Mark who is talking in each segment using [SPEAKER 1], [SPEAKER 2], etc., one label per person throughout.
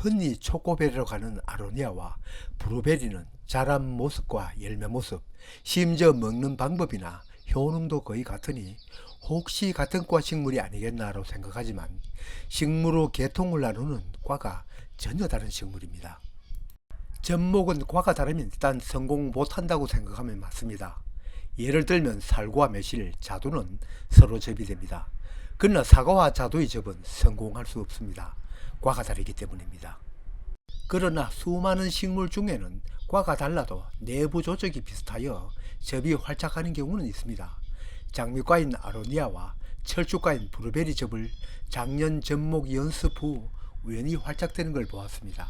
[SPEAKER 1] 흔히 초코베리로 가는 아로니아와 브루베리는 자란 모습과 열매 모습, 심지어 먹는 방법이나 효능도 거의 같으니 혹시 같은 과 식물이 아니겠나로 생각하지만 식물로 계통을 나누는 과가 전혀 다른 식물입니다. 접목은 과가 다르면 일단 성공 못한다고 생각하면 맞습니다. 예를 들면 살구와 매실, 자두는 서로 접이 됩니다. 그러나 사과와 자두의 접은 성공할 수 없습니다. 과가 다르기 때문입니다. 그러나 수많은 식물 중에는 과가 달라도 내부 조직이 비슷하여 접이 활착하는 경우는 있습니다. 장미과인 아로니아와 철쭉과인 브루베리 접을 작년 접목 연습 후 우연히 활착되는 걸 보았습니다.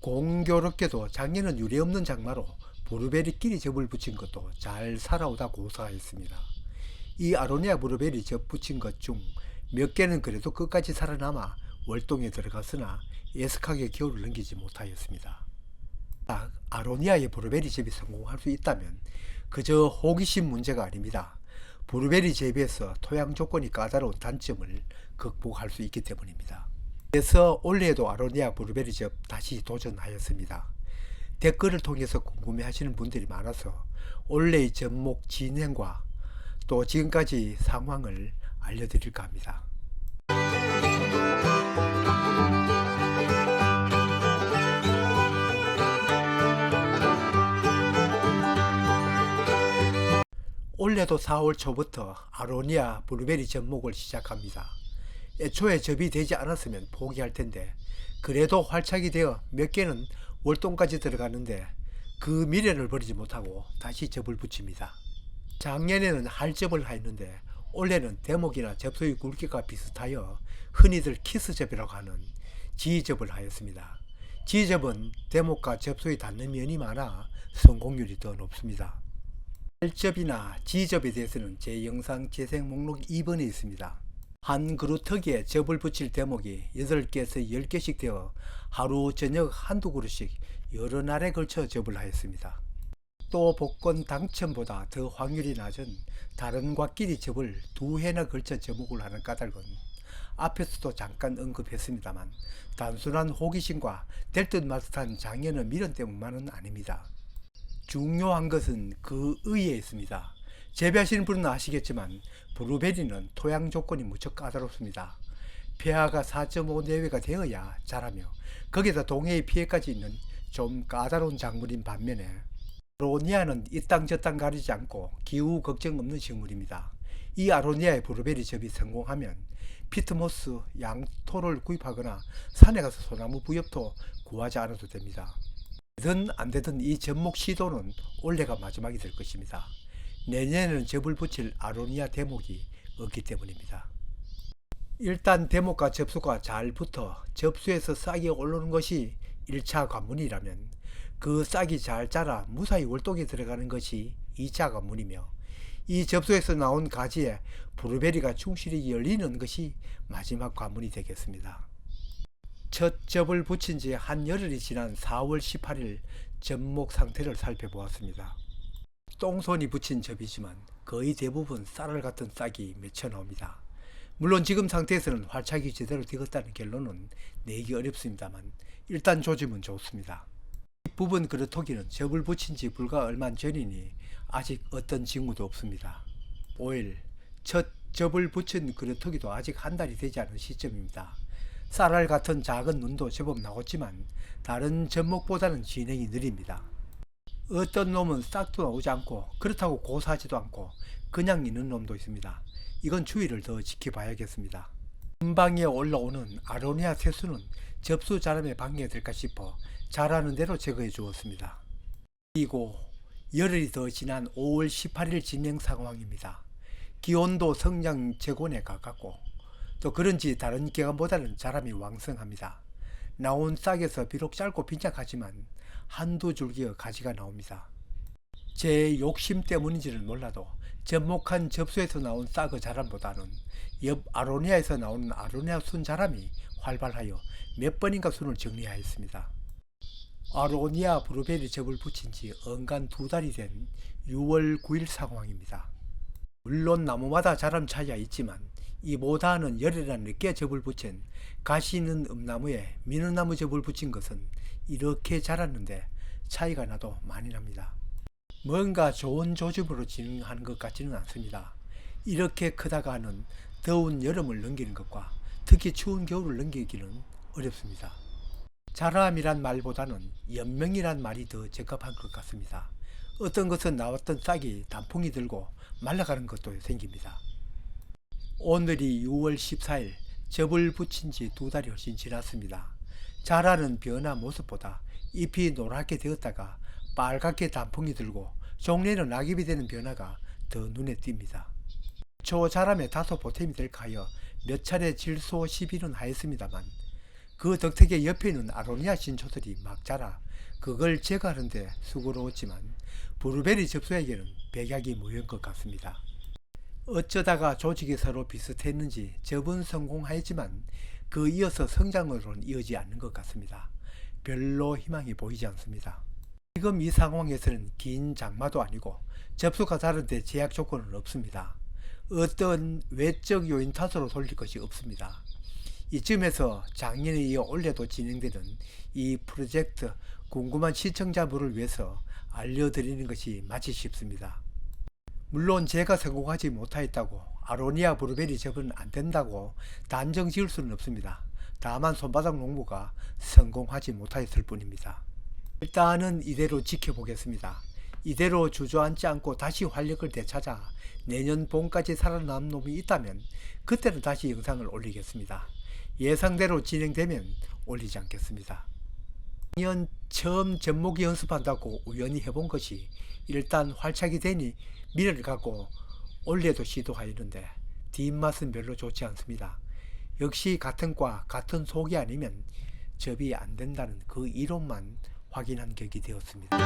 [SPEAKER 1] 공교롭게도 작년은 유례없는 장마로 브루베리끼리 접을 붙인 것도 잘 살아오다 고사했습니다. 이 아로니아 브루베리 접 붙인 것 중 몇 개는 그래도 끝까지 살아남아 월동에 들어갔으나 예습하게 겨울을 넘기지 못하였습니다. 딱 아로니아의 브루베리 접이 성공할 수 있다면 그저 호기심 문제가 아닙니다. 브루베리 재배에서 토양 조건이 까다로운 단점을 극복할 수 있기 때문입니다. 그래서 올해에도 아로니아 브루베리 접 다시 도전하였습니다. 댓글을 통해서 궁금해하시는 분들이 많아서 올해의 접목 진행과 또 지금까지 상황을 알려드릴까 합니다. 올해도 4월 초부터 아로니아 블루베리 접목을 시작합니다. 애초에 접이 되지 않았으면 포기할 텐데 그래도 활착이 되어 몇 개는 월동까지 들어가는데 그 미련을 버리지 못하고 다시 접을 붙입니다. 작년에는 할접을 하였는데 올해는 대목이나 접소의 굵기가 비슷하여 흔히들 키스접이라고 하는 지접을 하였습니다. 지접은 대목과 접소에 닿는 면이 많아 성공률이 더 높습니다. 할접이나 지접에 대해서는 제 영상 재생 목록 2번에 있습니다. 한 그루터기에 접을 붙일 대목이 8개에서 10개씩 되어 하루 저녁 한두 그루씩 여러 날에 걸쳐 접을 하였습니다. 또 복권 당첨보다 더 확률이 낮은 다른 과끼리 접을 두 해나 걸쳐 접목을 하는 까닭은 앞에서도 잠깐 언급했습니다만 단순한 호기심과 될듯 말 듯한 장애는 미련 때문만은 아닙니다. 중요한 것은 그 의에 있습니다. 재배하시는 분은 아시겠지만 브루베리는 토양 조건이 무척 까다롭습니다. pH가 4.5 내외가 되어야 자라며 거기다 동해의 피해까지 있는 좀 까다로운 작물인 반면에 아로니아는 이 땅 저 땅 가리지 않고 기후 걱정 없는 식물입니다. 이 아로니아의 브루베리 접이 성공하면 피트모스 양토를 구입하거나 산에 가서 소나무 부엽토 구하지 않아도 됩니다. 되든 안 되든 이 접목 시도는 올해가 마지막이 될 것입니다. 내년에는 접을 붙일 아로니아 대목이 없기 때문입니다. 일단 대목과 접수가 잘 붙어 접수에서 싹이 오르는 것이 1차 관문이라면 그 싹이 잘 자라 무사히 월동에 들어가는 것이 2차 관문이며 이 접수에서 나온 가지에 브루베리가 충실히 열리는 것이 마지막 관문이 되겠습니다. 첫 접을 붙인 지 한 열흘이 지난 4월 18일 접목 상태를 살펴보았습니다. 똥손이 붙인 접이지만 거의 대부분 쌀알 같은 싹이 맺혀 나옵니다. 물론 지금 상태에서는 활착이 제대로 되었다는 결론은 내기 어렵습니다만 일단 조짐은 좋습니다. 이 부분 그릇토기는 접을 붙인 지 불과 얼마 전이니 아직 어떤 징후도 없습니다. 5일 첫 접을 붙인 그릇토기도 아직 한 달이 되지 않은 시점입니다. 쌀알 같은 작은 눈도 제법 나왔지만 다른 접목보다는 진행이 느립니다. 어떤 놈은 싹도 나오지 않고 그렇다고 고사하지도 않고 그냥 있는 놈도 있습니다. 이건 주의를 더 지켜봐야겠습니다. 금방에 올라오는 아로니아 세수는 접수 자람에 방해될까 싶어 잘하는 대로 제거해 주었습니다. 그리고 열흘이 더 지난 5월 18일 진행 상황입니다. 기온도 성장 재곤에 가깝고 또 그런지 다른 기간보다는 자람이 왕성합니다. 나온 싹에서 비록 짧고 빈약하지만 한두 줄기의 가지가 나옵니다. 제 욕심 때문인지는 몰라도 접목한 접수에서 나온 싹의 자람보다는 옆 아로니아에서 나오는 아로니아 순 자람이 활발하여 몇 번인가 순을 정리하였습니다. 아로니아 브루베리 접을 붙인 지 언간 두 달이 된 6월 9일 상황입니다. 물론 나무마다 자람 차이가 있지만 이보다는 열이나 늦게 접을 붙인 가시 있는 음나무에 미느나무 접을 붙인 것은 이렇게 자랐는데 차이가 나도 많이 납니다. 뭔가 좋은 조짐으로 진행하는 것 같지는 않습니다. 이렇게 크다가는 더운 여름을 넘기는 것과 특히 추운 겨울을 넘기기는 어렵습니다. 자람이란 말보다는 연명이란 말이 더 적합한 것 같습니다. 어떤 것은 나왔던 싹이 단풍이 들고 말라가는 것도 생깁니다. 오늘이 6월 14일 접을 붙인 지 두 달이 훨씬 지났습니다. 자라는 변화 모습보다 잎이 노랗게 되었다가 빨갛게 단풍이 들고 종래는 낙엽이 되는 변화가 더 눈에 띕니다. 초자람에 다소 보탬이 될까 하여 몇 차례 질소 시비는 하였습니다만 그 덕택에 옆에 있는 아로니아 신초들이 막 자라 그걸 제거하는데 수고로웠지만 브루베리 접수에게는 백약이 무효인 것 같습니다. 어쩌다가 조직이 서로 비슷했는지 접은 성공하였지만 그 이어서 성장으로는 이어지지 않는 것 같습니다. 별로 희망이 보이지 않습니다. 지금 이 상황에서는 긴 장마도 아니고 접수가 다른데 제약 조건은 없습니다. 어떤 외적 요인 탓으로 돌릴 것이 없습니다. 이쯤에서 작년에 이어 올해도 진행되는 이 프로젝트 궁금한 시청자분을 위해서 알려드리는 것이 마치 쉽습니다. 물론 제가 성공하지 못하였다고 아로니아 브루베리 접은 안 된다고 단정 지을 수는 없습니다. 다만 손바닥 농부가 성공하지 못하였을 뿐입니다. 일단은 이대로 지켜보겠습니다. 이대로 주저앉지 않고 다시 활력을 되찾아 내년 봄까지 살아남은 놈이 있다면 그때는 다시 영상을 올리겠습니다. 예상대로 진행되면 올리지 않겠습니다. 작년 처음 접목이 연습한다고 우연히 해본 것이 일단 활착이 되니 미래를 갖고 올해도 시도하였는데 뒷맛은 별로 좋지 않습니다. 역시 같은 과 같은 속이 아니면 접이 안 된다는 그 이론만 확인한 격이 되었습니다.